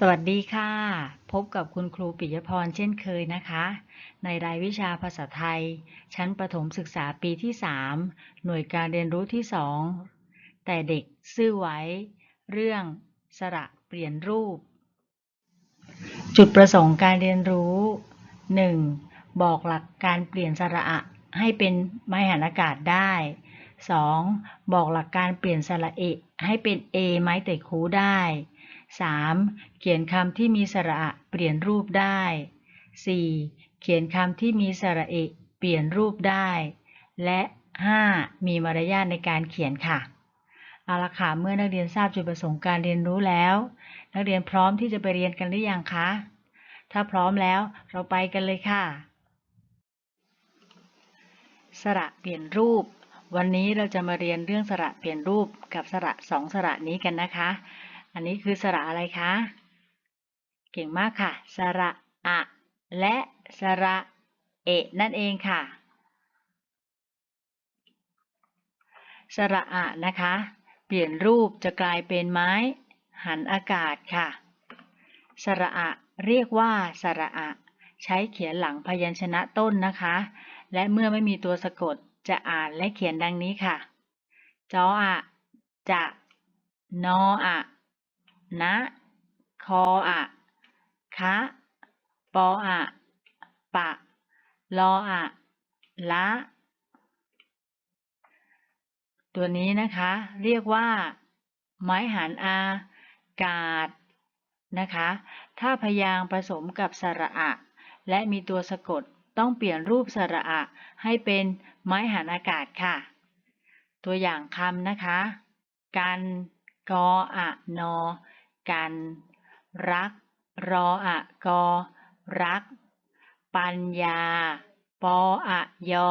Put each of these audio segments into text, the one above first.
สวัสดีค่ะ พบกับคุณครูปิยพรเช่นเคยนะคะ ในรายวิชาภาษาไทย ชั้นประถมศึกษาปีที่ 3 หน่วยการเรียนรู้ที่ 2 แต่เด็กซื่อไว้ เรื่องสระเปลี่ยนรูป จุดประสงค์การเรียนรู้ 1. บอกหลักการเปลี่ยนสระอะให้เป็นไม้หันอากาศได้ 2. บอกหลักการเปลี่ยนสระเอะให้เป็น a ไม้เตะคูได้ 3. เขียนคำที่มีสระอะเปลี่ยนรูปได้ 4. เขียนคำที่มีสระเอเปลี่ยนรูปได้ และ 5. มีมารยาทในการเขียนค่ะ เอาละค่ะ เมื่อนักเรียนทราบจุดประสงค์การเรียนรู้แล้ว นักเรียนพร้อมที่จะไปเรียนกันหรือยังคะ ถ้าพร้อมแล้วเราไปกันเลยค่ะ สระเปลี่ยนรูป วันนี้เราจะมาเรียนเรื่องสระเปลี่ยนรูปกับสระสองสระนี้กันนะคะ อันนี้คือสระอะไรคะ เก่งมากค่ะ สระอะ และสระเอะนั่นเองค่ะ สระอะนะคะ เปลี่ยนรูปจะกลายเป็นไม้ หันอากาศค่ะ สระอะเรียกว่าสระอะ ใช้เขียนหลังพยัญชนะต้นนะคะ และเมื่อไม่มีตัวสะกดจะอ่านและเขียนดังนี้ค่ะ จออะ จะ นออะ นะ คออะคะปออะปะ ลออะละ ตัวนี้นะคะ เรียกว่า ไม้หันอากาศนะคะ ถ้าพยางผสมกับสระอะ และมีตัวสะกดต้องเปลี่ยนรูปสระอะให้เป็นไม้หันอากาศค่ะ ตัวอย่างคำนะคะ กันกออะ นอ กัน รัก รออะกอ รัก ปัญญา ปออะยอ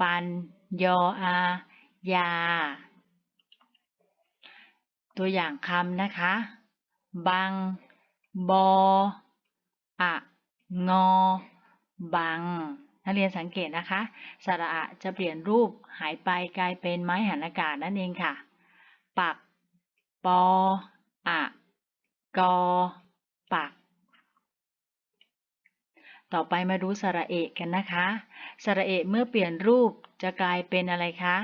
ปัญยออา ยา ตัวอย่างคำนะคะ บัง บอ อะงอ บังนักเรียนสังเกตนะคะ สระอะจะเปลี่ยนรูปหายไปกลายเป็นไม้หันอากาศนั่นเองค่ะ ปัก ปอ อะ กอปัก ต่อไปมาดูสระเอกกันนะคะ สระเอกเมื่อเปลี่ยนรูปจะกลายเป็นอะไรคะ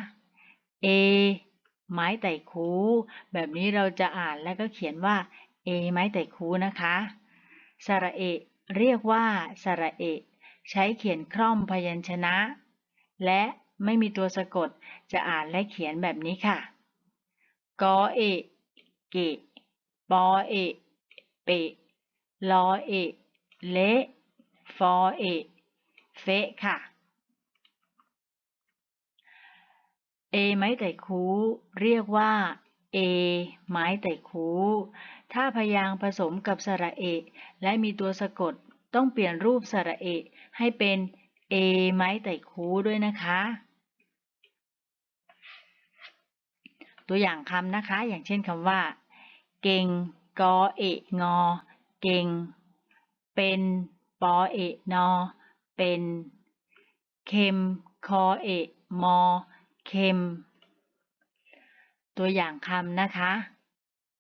เอ ไม้ไต่คู แบบนี้เราจะอ่านแล้วก็เขียนว่า เอ ไม้ไต่คูนะคะ สระเอกเรียกว่าสระเอกใช้เขียนคล่อมพยัญชนะ และไม่มีตัวสะกดจะอ่านและเขียนแบบนี้ค่ะ กอเอะเกะปอเอะ เปะลอเอะเละฟอเอะเฟะค่ะ เอไม้ไต่คูเรียกว่า เอ ไม้ไต่คู ถ้าพยางค์ผสมกับสระเอะและมีตัวสะกดต้องเปลี่ยนรูปสระเอะให้เป็น เอ ไม้ไต่คูด้วยนะคะ ตัวอย่างคำนะคะ อย่างเช่นคำว่า เก่ง กอเอะงอ เก่ง เป็นปอเอะนอ เป็นเค็มคอเอะมอ เค็ม ตัวอย่างคำนะคะ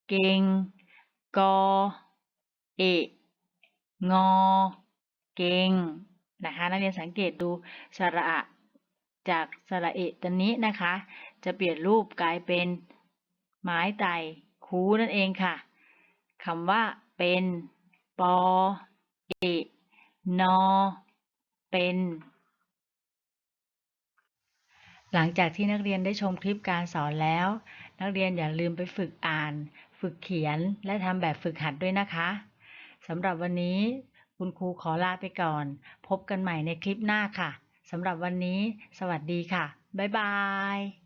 เก่ง กอ เอะงอ เก่ง นะคะ นักเรียนสังเกตดูสระอะจากสระเอะตัวนี้นะคะ จะเปลี่ยนรูปกลายเป็นไม้ไต่คูนั่นเองค่ะ คำว่า เป็นปอเอะนอ เป็น หลังจากที่นักเรียนได้ชมคลิปการสอนแล้ว นักเรียนอย่าลืมไปฝึกอ่าน ฝึกเขียนและทำแบบฝึกหัดด้วยนะคะสำหรับวันนี้คุณครูขอลาไปก่อน พบกันใหม่ในคลิปหน้าค่ะสำหรับวันนี้ สวัสดีค่ะ บ๊ายบาย